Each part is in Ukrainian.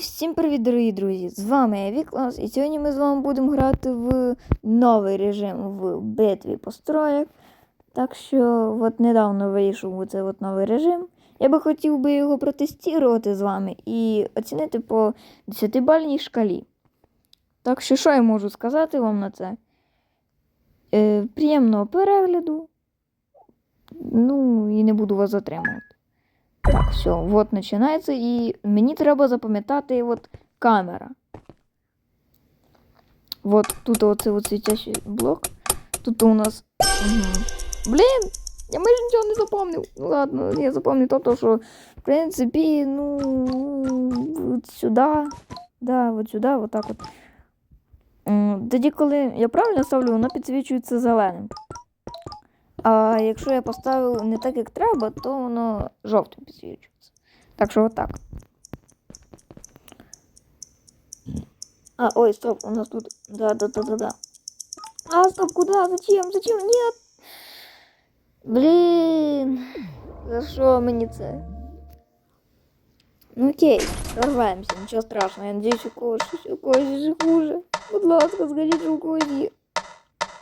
всім привіт, дорогі друзі! З вами я Віклас, і сьогодні ми з вами будемо грати в новий режим в битві построєк. Так що, от недавно вийшов цей от новий режим. Я би хотів би його протестувати з вами і оцінити по 10-бальній шкалі. Так що, що я можу сказати вам на це? Е, приємного перегляду. Ну, і не буду вас затримувати. Так, все, от починається, і мені треба запам'ятати от камера. От тут оце от світящий блок. Тут у нас. Угу. Блін! Я майже нічого не запомнив. Ну ладно, я запомнив то, то, що в принципі, ну от сюди. Да, от сюди, от так от. Тоді, коли я правильно ставлю, воно підсвічується зеленим. А якщо я поставив не так, як треба, то воно жовтим підсвічується. Так що отак. А, ой, стоп, у нас тут. Да, да, да, да, да. А, стоп, куда? Зачем? Зачем? Нет. Блін. За що мені це? Ну окей, прорваємося, нічого страшного. Я надіюсь, у когось щось у когось ще хуже. Будь ласка, скажіть, що у когось є.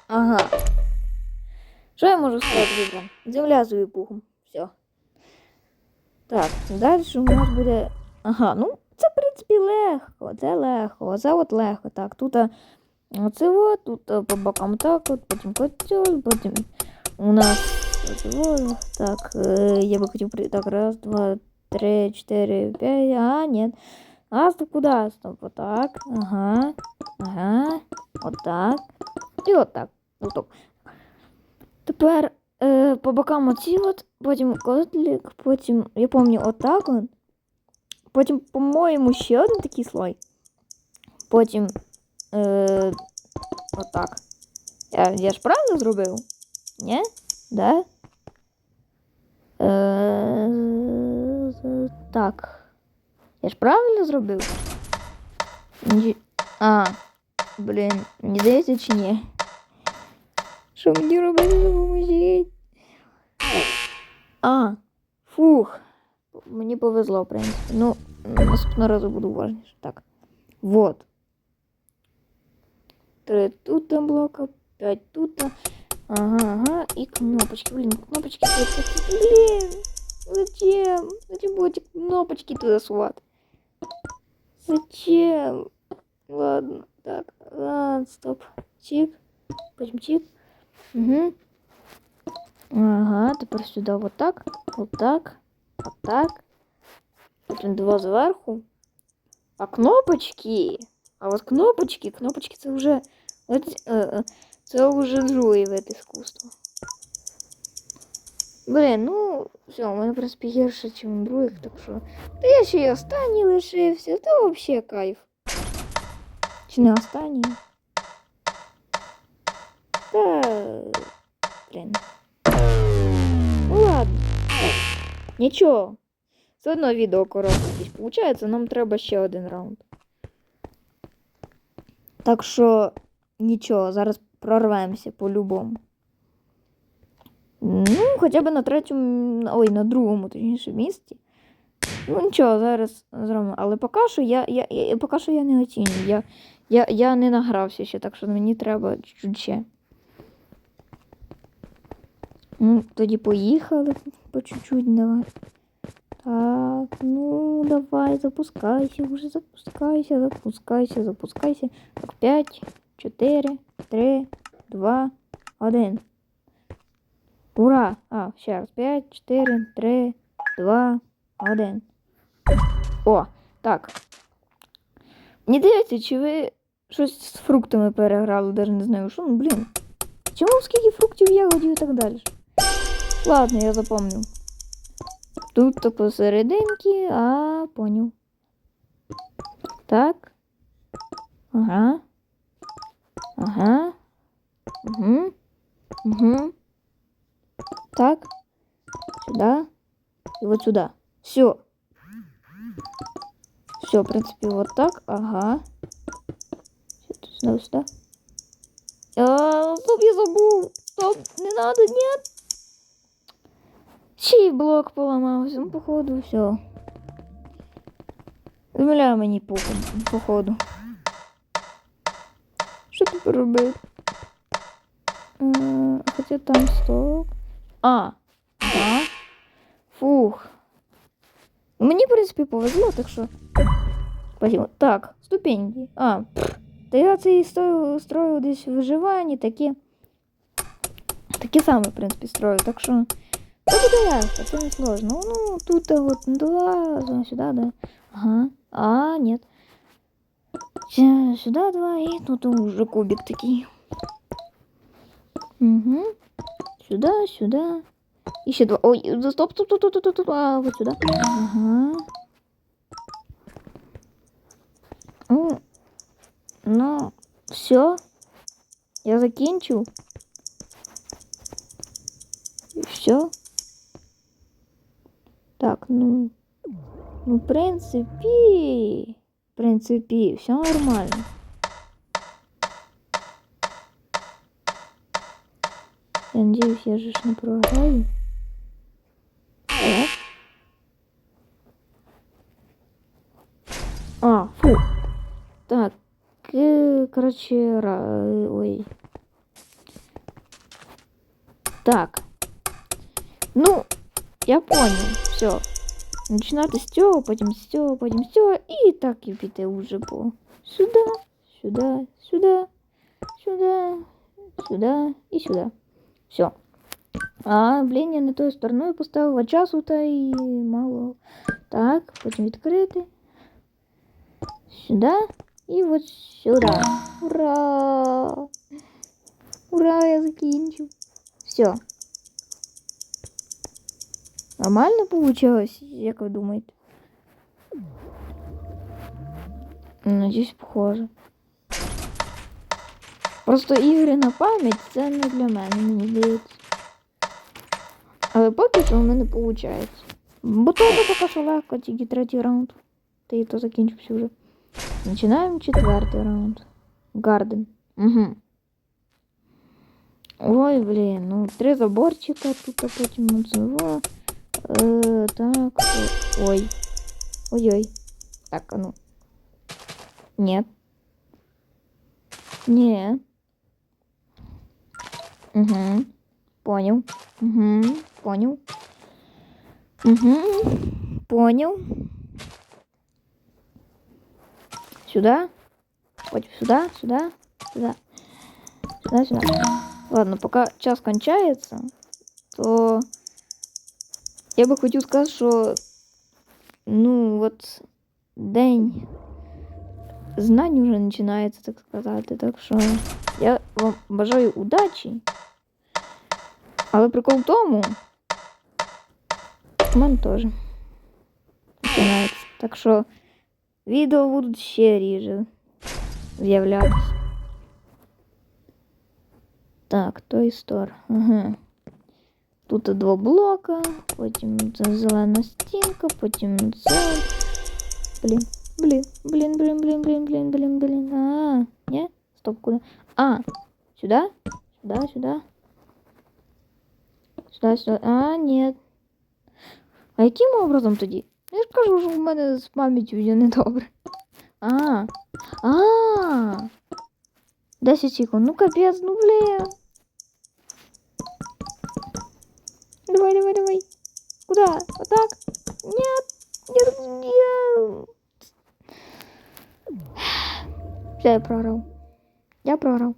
Ага. Що я можу сказати вам? Земля з вибухом. Все. Так, далі у нас буде. Ага, ну це, в принципі, легко. Це легко. Це от легко. Так, тут а, оце от, тут а, по бокам так, от, потім котел, потім у нас оце от, так, е, я би хотів при. Так, раз, два, три, чотири, п'ять. А, ні. А, стоп, куди? Стоп, отак. Ага. Ага. Отак. І отак. Отак. Тепер е, по бокам оці от, потім котлик, потім, я пам'ятаю, отак от. Потім, по-моєму, ще один такий слой. Потім е, отак. Я, я ж правильно зробив? Ні? Да? Е, так. Я ж правильно зробив? А, блін, мені здається чи ні? Що мені робити допоможіть? А, фух. Мені повезло, в принципі. Ну, наступного разу буду уважніше. Так. Вот. Три тут блока, п'ять тут. Ага, ага. І кнопочки. Блін, кнопочки тут. Блін. Зачем? Зачем було ці кнопочки туди сувати? Зачем? Ладно, так. Ладно, стоп. Чик. Потім чик. Угу. Ага, тепер сюди отак, отак, отак. Потім два зверху. А кнопочки. А от кнопочки, кнопочки це вже. От, е, е, це вже другий вид іскусства. Блін, ну, все, у мене, в принципі, гірше, ніж у других, так що. Та я ще й останній лишився, то взагалі кайф. Чи не останній? Та. Блін. Ну ладно. Нічого. Все одно відео коротке получається, нам треба ще один раунд. Так що нічого, зараз прорвемося по-любому. Ну, хоча б на третьому, ой, на другому, точніше, місці. Ну, нічого, зараз зробимо. Але поки що я, я, я, поки що я не оцінюю. Я, я, я не награвся ще, так що мені треба чуть-чуть ще. Ну, тоді поїхали по чуть-чуть давай. Так, ну давай, запускайся, уже запускайся, запускайся, запускайся. Так, 5, 4, 3, 2, 1. Ура! А, ще раз. 5, 4, 3, 2, 1. О, так. Мені дивіться, чи ви щось з фруктами переграли, навіть не знаю, що, ну блін. Чому скільки фруктів, ягодів і так далі? Ладно, я запомню. Тут то посерединки, а поняв. Так. Ага. Ага. Угу. Угу. Так. Сюда. И вот сюда. Все. Все, в принципе, вот так. Ага. Сюда, сюда. А, стоп, я забыл. Стоп, не надо, нет. Чей блок поламався? Ну, походу, все. Земля мені по, походу. Що тепер робити? Е, Хоча там стоп. А, да. Фух. Мені, в принципі, повезло, так що. Спасибо. Так, ступеньки. А, пф. Та я це і строю, строю десь в виживанні, такі. Такі саме, в принципі, строю, так що. Буде легко, це не сложно. Ну, тут вот два, сюда, да. Ага. А, нет. Сюда два, и тут уже кубик такий. Угу. Сюда, сюда. Еще два. Ой, стоп, стоп, стоп, стоп, стоп, стоп, а, вот сюда. Ага. Ну, ну, все. Я закінчив. І все. Так, ну. Ну, в принципі. В принципі, все нормально. Я надеюсь, я же не програю. Так. А, фу. Так. э, Короче, ой. Так. Ну, я понял. Все. Починати з цього, потім з цього, потім з цього, і так і піти уже по сюди, сюди, сюди, сюди, сюди і сюди. Все. А, блін, я не тою стороною поставила часу та й мало. Так, потім відкрити. Сюди і от сюди. Ура! Ура, я закінчив. Все. Нормально получилось, як ви думаєте? Надіюсь, похоже. Просто ігри на пам'ять це не для мене, мені здається. Але поки що в мене виходить. Бо то поки що легко, тільки третій раунд. Та і то закінчився вже. Починаємо четвертий раунд. Гарден. Угу. Ой, блін, ну три заборчика тут, а потім цього. Е, так. Ой. Ой-ой. Так, а ну. Нет. Не. Угу. Понял. Угу. Понял. Угу. Понял. Сюда. Потім сюда, сюда, сюда. Сюда, сюда. Ладно, пока час кончается, то я би хотів сказати, що ну от день знань вже починається, так сказати. Так що я вам бажаю удачі. Але прикол в тому, в мене теж починається. Так що відео будуть ще ріже з'являтися. Так, той стор. Ага. Тут два блока, потім це зелена стінка, потім це. Блін, блін, блін, блін, блін, блін, блін, блін, блін. А, ні? Стоп, куди? А, сюди? Сюди, сюди. Сюди, сюди. А, ні. А яким образом тоді? Я ж кажу, що в мене з пам'яттю є недобре. А, а, 10 секунд. Ну капець, ну блін. Давай, давай, давай. Куда? Вот так? Нет, нет, нет. Все, я програв. Я програв.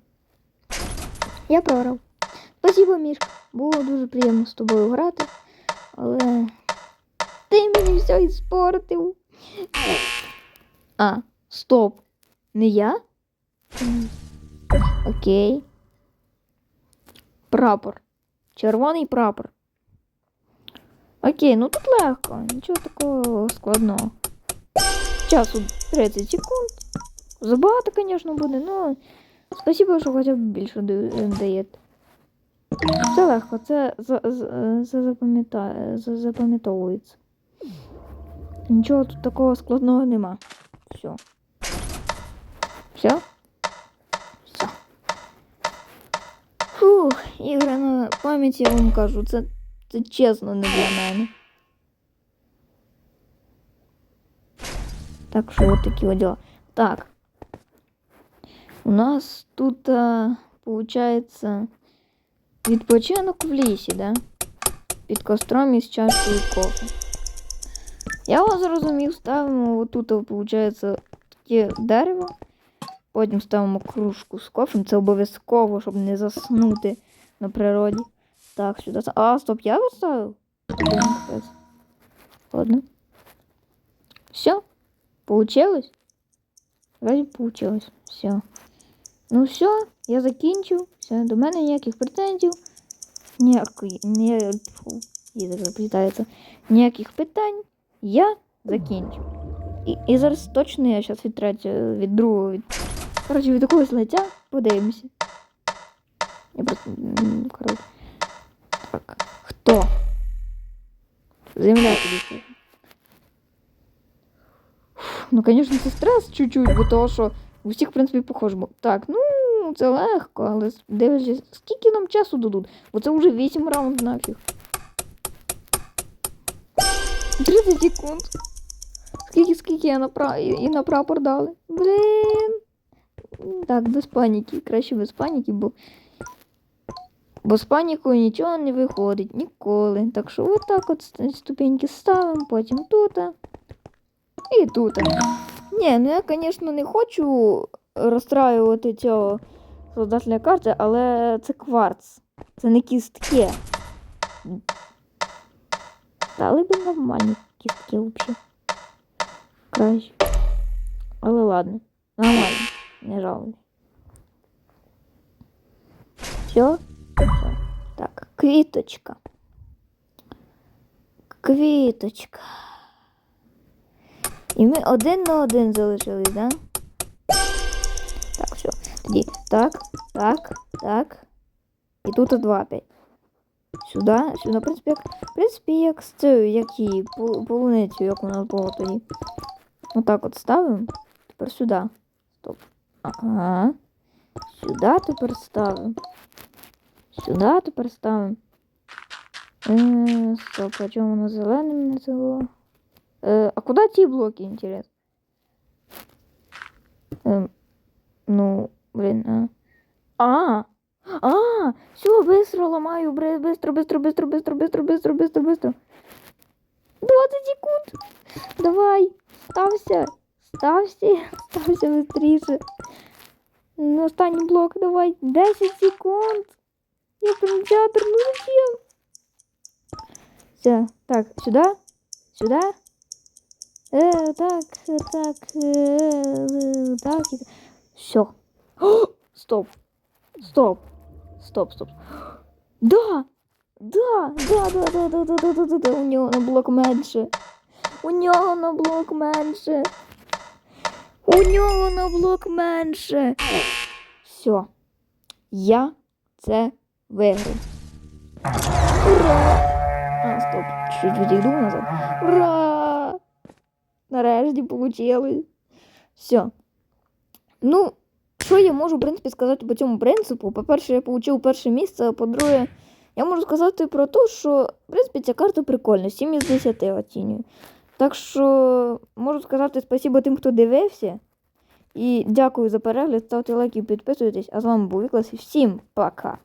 Я програв. Спасибо, Мішка. Було дуже приємно з тобою грати. Але ти мені все іспортив. А, стоп. Не я? Окей. Прапор. Червоний прапор. Окей, ну тут легко, нічого такого складного. Часу 30 секунд. Забагато, звісно, буде, але спасибо, що хоча б більше да- даєте. Це легко, це за, за, за за- запам'ятовується. Нічого тут такого складного нема. Все. Все? Все. Фух, ігри на пам'ять, я вам кажу, це, це чесно не для мене. Так що от такі діла. Так. У нас тут, а, получається, відпочинок в лісі, да? Під костром із чашкою кофе. Я вас зрозумів, ставимо отут, виходить, таке дерево. Потім ставимо кружку з кофем. Це обов'язково, щоб не заснути на природі. Так, сюди. А, стоп, я поставив? Ладно. Все. Получилось? Вроде получилось. Все. Ну все, я закінчив. Все, до мене ніяких претензій. Ніякої, не, фу. Ніяких питань. Я закінчив. І, і зараз точно я зараз від третього, від другого, від, коротше, від якогось лиця подивимося. Я просто, коротше. Хто? Земля тобі. Ну, звісно, це стрес чуть-чуть, бо того, що у всіх, в принципі, похоже. Так, ну, це легко, але дивлячись, скільки нам часу дадуть? Бо це вже 8 раунд нафіг. 30 секунд. Скільки, скільки я на пра... і на прапор дали? Блін. Так, без паніки. Краще без паніки, бо. Бо з панікою нічого не виходить ніколи. Так що отак от ст- ступеньки ставимо, потім тут. І тут. Ні, ну я, звісно, не хочу розстраювати цього создателя карти, але це кварц. Це не кістки. Дали би нормальні кістки взагалі. Краще. Але ладно. Нормально. Не жалуй. Все. Квіточка. Квіточка. І ми один на один залишились, да? Так, все. Тоді так, так, так. І тут два опять. Сюди, сюди, в принципі, як, в принципі, як з цією, як і пол- полуницею, як у нас було тоді. Отак от ставимо. Тепер сюди. Стоп. Ага. Сюди тепер ставимо. Сюди тепер ставимо. Е, стоп, а чому воно зеленим не було? Е, а куди ті блоки, інтересно? Ем, ну, блін, а. А! А! Все, быстро ломаю, бре- быстро, быстро, быстро, быстро, быстро, быстро, быстро, быстро. 20 секунд. Давай, стався. Стався, стався быстріше. Ну, останній блок, давай. 10 секунд. Я кинотеатр, ну зачем? Все, так, сюда, сюда. Э, так, э, так, э, э, так. Все. Стоп. Стоп. Стоп, стоп. Да! Да, да, да, да, да, да, да, да, да, да. У нього на блок менше. У нього на блок менше. У нього на блок менше. Все. Я це виграв. Ура! А, стоп. Чуть відійду назад. Ура! Нарешті получилось. Все. Ну, що я можу, в принципі, сказати по цьому принципу? По-перше, я отримав перше місце, а по-друге, я можу сказати про те, що, в принципі, ця карта прикольна, 7 із 10 оцінюю. Так що можу сказати спасибо тим, хто дивився. І дякую за перегляд, ставте лайки, підписуйтесь. А з вами був Віклас і всім пока!